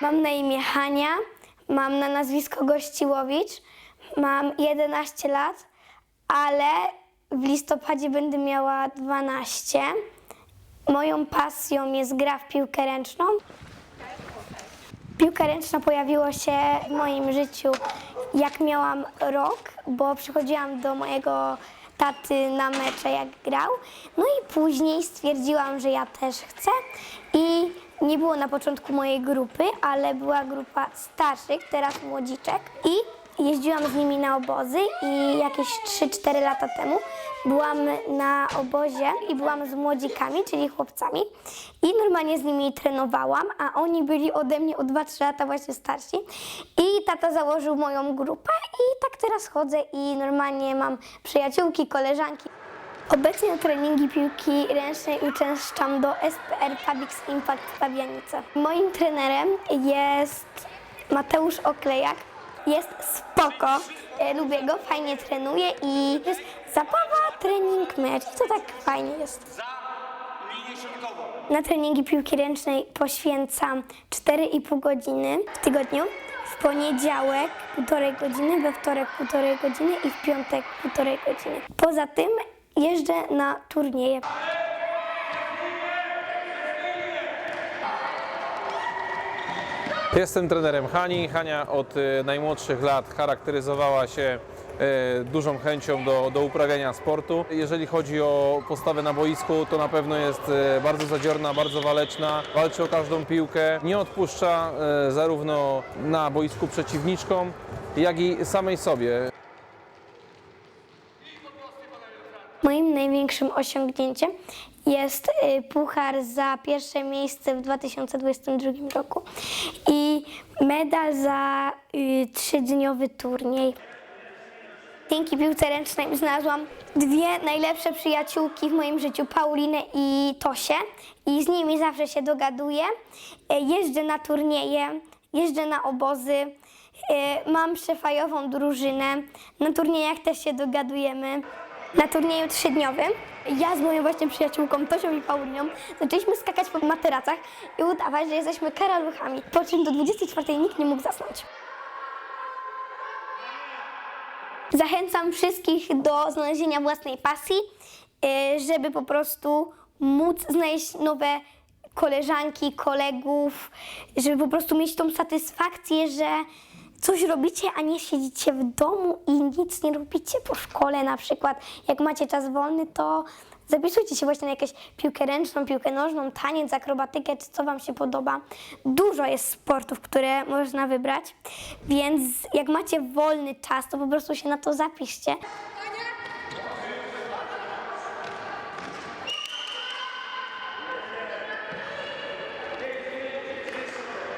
Mam na imię Hania, mam na nazwisko Gościłowicz, mam 11 lat, ale w listopadzie będę miała 12. Moją pasją jest gra w piłkę ręczną. Piłka ręczna pojawiła się w moim życiu jak miałam rok, bo przychodziłam do mojego taty na mecze jak grał. No i później stwierdziłam, że ja też chcę i nie było na początku mojej grupy, ale była grupa starszych, teraz młodziczek i jeździłam z nimi na obozy i jakieś 3-4 lata temu byłam na obozie i byłam z młodzikami, czyli chłopcami i normalnie z nimi trenowałam, a oni byli ode mnie o 2-3 lata właśnie starsi i tata założył moją grupę i tak teraz chodzę i normalnie mam przyjaciółki, koleżanki. Obecnie na treningi piłki ręcznej uczęszczam do SPR Publix Impact w Pabianice. Moim trenerem jest Mateusz Oklejak. Jest spoko, e, lubię go, fajnie trenuje i jest zabawa, trening, mecz. To tak fajnie jest. Na treningi piłki ręcznej poświęcam 4,5 godziny w tygodniu. W poniedziałek półtorej godziny, we wtorek półtorej godziny i w piątek półtorej godziny. Poza tym jeżdżę na turnieje. Jestem trenerem Hani. Hania od e, najmłodszych lat charakteryzowała się e, dużą chęcią do, do uprawiania sportu. Jeżeli chodzi o postawę na boisku, to na pewno jest e, bardzo zadziorna, bardzo waleczna, walczy o każdą piłkę, nie odpuszcza zarówno na boisku przeciwniczkom, jak i samej sobie. Moim największym osiągnięciem jest y, puchar za pierwsze miejsce w 2022 roku i medal za y, trzydniowy turniej. Dzięki piłce ręcznej znalazłam dwie najlepsze przyjaciółki w moim życiu, Paulinę i Tosię. I z nimi zawsze się dogaduję. E, Jeżdżę na turnieje, jeżdżę na obozy. e, Mam przefajową drużynę. Na turniejach też się dogadujemy. Na turnieju trzydniowym ja z moją właśnie przyjaciółką Tosią i Pauliną zaczęliśmy skakać po materacach i udawać, że jesteśmy karaluchami. Po czym do 24 nikt nie mógł zasnąć. Zachęcam wszystkich do znalezienia własnej pasji, y, żeby po prostu móc znaleźć nowe koleżanki, kolegów, żeby po prostu mieć tą satysfakcję, że coś robicie, a nie siedzicie w domu i nic nie robicie po szkole na przykład. Jak macie czas wolny, to zapisujcie się właśnie na jakąś piłkę ręczną, piłkę nożną, taniec, akrobatykę, czy co Wam się podoba. Dużo jest sportów, które można wybrać, więc jak macie wolny czas, to po prostu się na to zapiszcie.